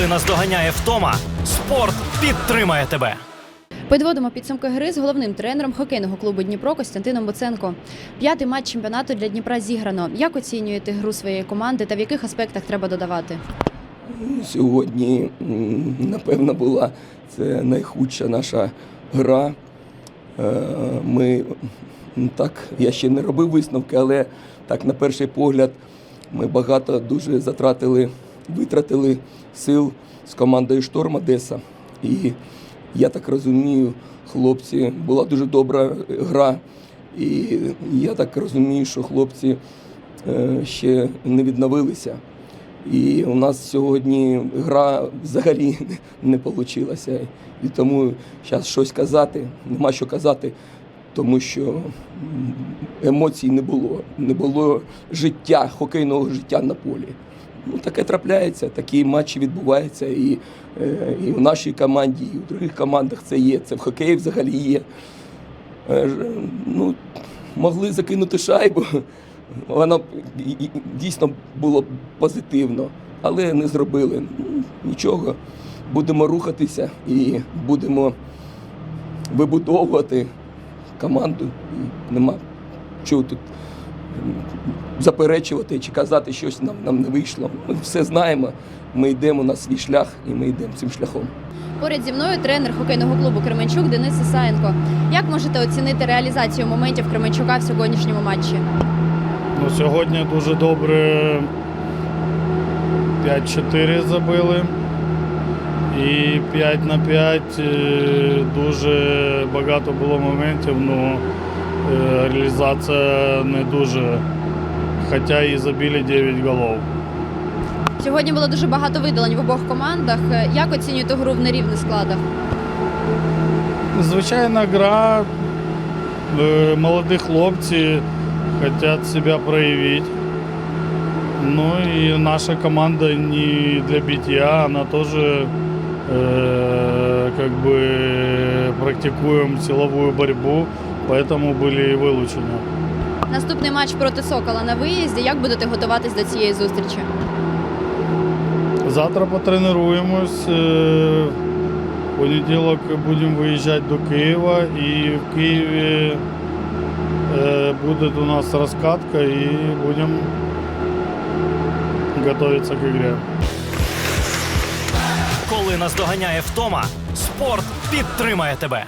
Коли наздоганяє втома, спорт підтримає тебе. Підводимо підсумки гри з головним тренером хокейного клубу Дніпро Костянтином Буценко. П'ятий матч чемпіонату для Дніпра зіграно. Як оцінюєте гру своєї команди та в яких аспектах треба додавати? Сьогодні, напевно, була це найхудша наша гра. Е, Ми так, я ще не робив висновки, але так, на перший погляд, ми багато дуже затратили, витратили сил з командою Шторм Одеса. І я так розумію, хлопці, була дуже добра гра. І я так розумію, що хлопці е, ще не відновилися. І у нас сьогодні гра взагалі не вийшла. І тому зараз щось казати, нема що казати, тому що емоцій не було. Не було життя, хокейного життя на полі. Ну, таке трапляється, такі матчі відбуваються і, е, і в нашій команді, і в других командах це є. Це в хокеї взагалі є. Е, Ну, могли закинути шайбу. Воно дійсно було позитивно, але не зробили. Нічого. Будемо рухатися і будемо вибудовувати команду. Нема чого тут заперечувати чи казати, щось нам, нам не вийшло. Ми все знаємо. Ми йдемо на свій шлях і ми йдемо цим шляхом. Поряд зі мною тренер хокейного клубу Кременчук Денис Ісаєнко. Як можете оцінити реалізацію моментів Кременчука в сьогоднішньому матчі? Ну, сьогодні дуже добре 5-4 забили. І 5 на 5 е, дуже багато було моментів, ну реалізація не дуже. Хоча і забили 9 голов. Сьогодні було дуже багато видалень в обох командах. Як оцінюєте гру в нерівних складах? Звичайна гра, е, молоді хлопці хочуть себе проявити. Ну и наша команда не для битья, она тоже э, как бы практикуем силовую борьбу, поэтому были и вылучены. Наступний матч проти Сокола на виїзді. Як будете готуватись до цієї зустрічі? Завтра потренируємось. е, В понеділок будемо виїжджати до Києва і в Києві е, буде у нас розкатка і будемо готуватися к ігрі. Коли наздоганяє втома, спорт підтримає тебе.